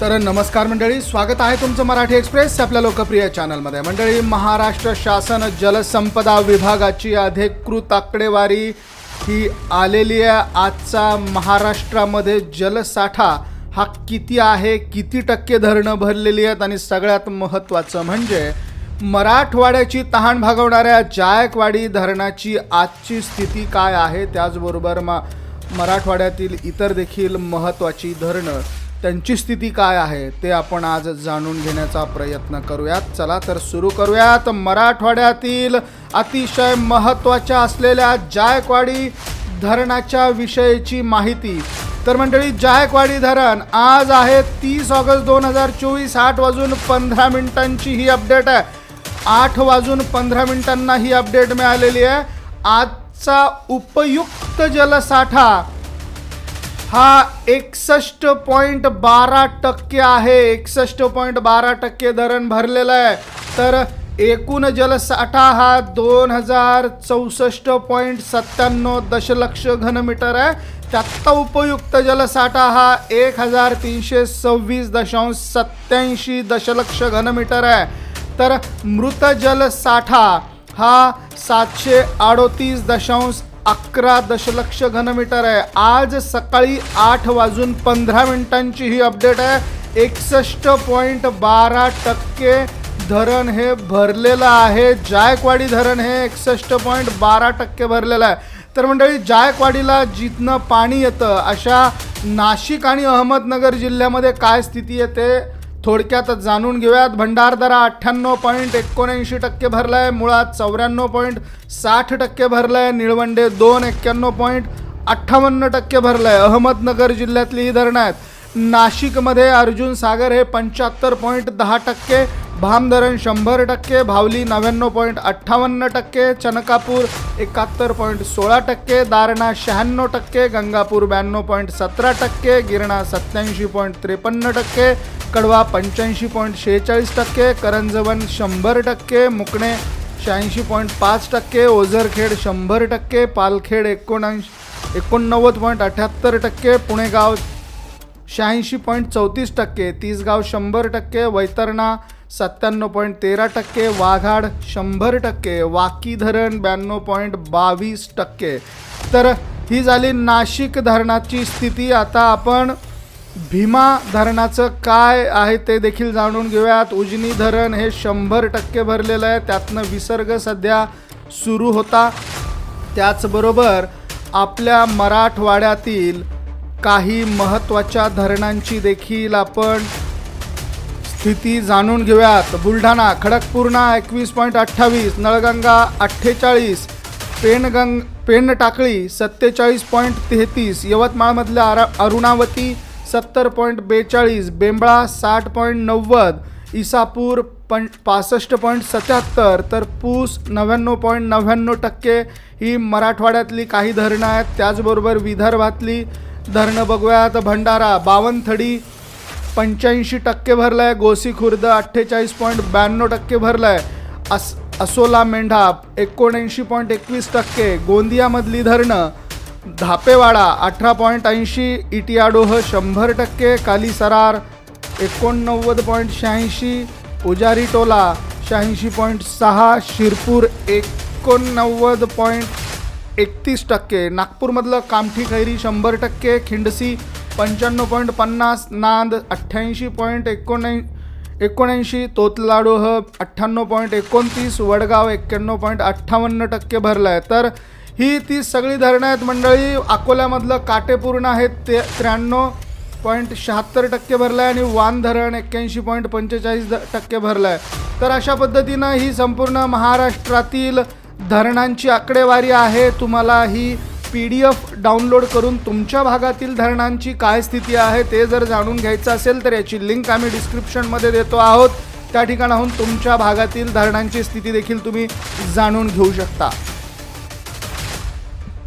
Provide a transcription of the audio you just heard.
तर नमस्कार मंडळी स्वागत आहे तुमचं मराठी एक्सप्रेस आपल्या लोकप्रिय चॅनलमध्ये. मंडळी महाराष्ट्र शासन जलसंपदा विभागाची अधिकृत आकडेवारी ही आलेली आहे. आजचा महाराष्ट्रामध्ये जलसाठा हा किती आहे किती टक्के धरणं भरलेली आहेत आणि सगळ्यात महत्त्वाचं म्हणजे मराठवाड्याची तहान भागवणाऱ्या जायकवाडी धरणाची आजची स्थिती काय आहे? त्याचबरोबर मा मराठवाड्यातील इतर देखील महत्त्वाची धरणं त्यांची स्थिती काय आहे ते आपण आज जाणून घेण्याचा प्रयत्न करूयात. चला तर सुरू करूयात. मराठवाड्यातील अतिशय महत्त्वाच्या असलेल्या जायकवाडी धरणाच्या विषयीची माहिती. तर मंडळी जायकवाडी धरण आज आहे तीस ऑगस्ट दोन हजार चोवीस आठ वाजून पंधरा मिनिटांची ही अपडेट आहे. आठ वाजून पंधरा मिनिटांना ही अपडेट मिळालेली आहे. आजचा उपयुक्त जलसाठा हा एकसष्ट पॉईंट बारा टक्के आहे. एकसष्ट पॉईंट बारा टक्के धरण भरलेलं आहे. तर एकूण जलसाठा हा दोन हजार चौसष्ट पॉईंट सत्त्याण्णव दशलक्ष घनमीटर आहे. त्यातला उपयुक्त जलसाठा हा एक हजार तीनशे सव्वीस दशांश सत्याऐंशी दशलक्ष घनमीटर आहे. तर मृत जलसाठा हा सातशे अडोतीस दशांश अकरा दशलक्ष घनमीटर आहे. आज सकाळी आठ वाजून पंधरा मिनिटांची ही अपडेट आहे. एकसष्ट पॉईंट बारा टक्के धरण हे भरलेलं आहे. जायकवाडी धरण हे एकसष्ट पॉईंट बारा टक्के भरलेलं आहे. तर मंडळी जायकवाडीला जिथनं पाणी येतं अशा नाशिक आणि अहमदनगर जिल्ह्यामध्ये काय स्थिती आहे ते थोडक्यात जाणून घेऊयात. भंडारदरा अठ्ठ्याण्णव पॉईंट एकोणऐंशी टक्के भरला आहे मुळात चौऱ्याण्णव पॉईंट साठ टक्के भरलं आहे निळवंडे दोन एक्क्याण्णव पॉईंट अठ्ठावन्न टक्के भरलं आहे अहमदनगर जिल्ह्यातली ही धरणं आहेत. नाशिकमध्ये अर्जुन सागर हे पंच्याहत्तर पॉईंट दहा टक्के भामधरण शंभर टक्के भावली नव्याण्णव पॉईंट अठ्ठावन्न टक्के चनकापूर एकाहत्तर पॉईंट सोळा टक्के दारणा शहाण्णव टक्के गंगापूर ब्याण्णव पॉईंट सतरा टक्के गिरणा सत्याऐंशी पॉईंट त्रेपन्न टक्के कडवा पंच्याऐंशी पॉईंट शेहेचाळीस टक्के करंजवन शंभर टक्के मुकणे शहाऐंशी पॉईंट पाच टक्के ओझरखेड शंभर टक्के पालखेड एकोणऐंशी एकोणनव्वद पॉईंट अठ्याहत्तर टक्के पुणेगाव शहाऐंशी पॉईंट चौतीस टक्के तीसगाव शंभर टक्के वैतरणा सत्त्याण्णव पॉईंट तेरा टक्के वाघाड शंभर टक्के वाकी धरण ब्याण्णव पॉईंट बावीस टक्के. तर ही झाली नाशिक धरणाची स्थिती. आता आपण भीमा धरणाचं काय आहे ते देखील जाणून घेऊयात. उजनी धरण हे शंभर टक्के भरलेलं आहे. त्यातनं विसर्ग सध्या सुरू होता. त्याचबरोबर आपल्या मराठवाड्यातील काही महत्त्वाच्या धरणांची देखील आपण स्थिती जाणून घेऊयात. बुलढाणा खडकपूर्णा एकवीस पॉईंट अठ्ठावीस नळगंगा अठ्ठेचाळीस पेनगंग पेनटाकळी सत्तेचाळीस पॉईंट तेहतीस यवतमाळमधल्या अरा अरुणावती सत्तर पॉईंट बेचाळीस बेंबळा साठ पॉईंट नव्वद इसापूर पण पासष्ट पॉईंट सत्याहत्तर तर पूस नव्याण्णव पॉईंट नव्याण्णव टक्के ही मराठवाड्यातली काही धरणं आहेत. त्याचबरोबर विदर्भातली धरणं बघूयात. भंडारा बावनथडी पंच्याऐंशी टक्के भरलं आहे गोसी खुर्द अठ्ठेचाळीस पॉईंट ब्याण्णव टक्के भरलं आहे अस असोला मेंढा एकोणऐंशी पॉईंट एकवीस टक्के. गोंदियामधली धरणं धापेवाडा अठरा पॉईंट ऐंशी इटियाडोह शंभर टक्के कालीसरार एकोणनव्वद पॉईंट शहाऐंशी उजारी टोला शहाऐंशी पॉईंट सहा शिरपूर एकोणनव्वद पॉईंट एकतीस टक्के. नागपूरमधलं कामठी खैरी शंभर टक्के खिंडसी पंच्याण्णव पॉईंट पन्नास नांद अठ्ठ्याऐंशी पॉईंट एकोणऐं एकोणऐंशी तोतलाडोह अठ्ठ्याण्णव पॉईंट एकोणतीस वडगाव एक्क्याण्णव पॉईंट अठ्ठावन्न टक्के भरलं आहे तर ही ती सगळी धरणं आहेत मंडळी. अकोल्यामधलं काटेपूर्ण आहे ते त्र्याण्णव पॉईंट शहात्तर टक्के भरलं आहे आणि वान धरण एक्क्याऐंशी पॉईंट पंचेचाळीस द टक्के भरलं आहे तर अशा पद्धतीनं ही संपूर्ण महाराष्ट्रातील धरणांची आकडेवारी आहे. तुम्हाला ही पी डी एफ डाउनलोड करून तुमच्या भागातील धरणांची काय स्थिती आहे ते जर जाणून घ्यायचं असेल तर याची लिंक आम्ही डिस्क्रिप्शनमध्ये देतो आहोत. त्या ठिकाणाहून तुमच्या भागातील धरणांची स्थिती देखील तुम्ही जाणून घेऊ शकता.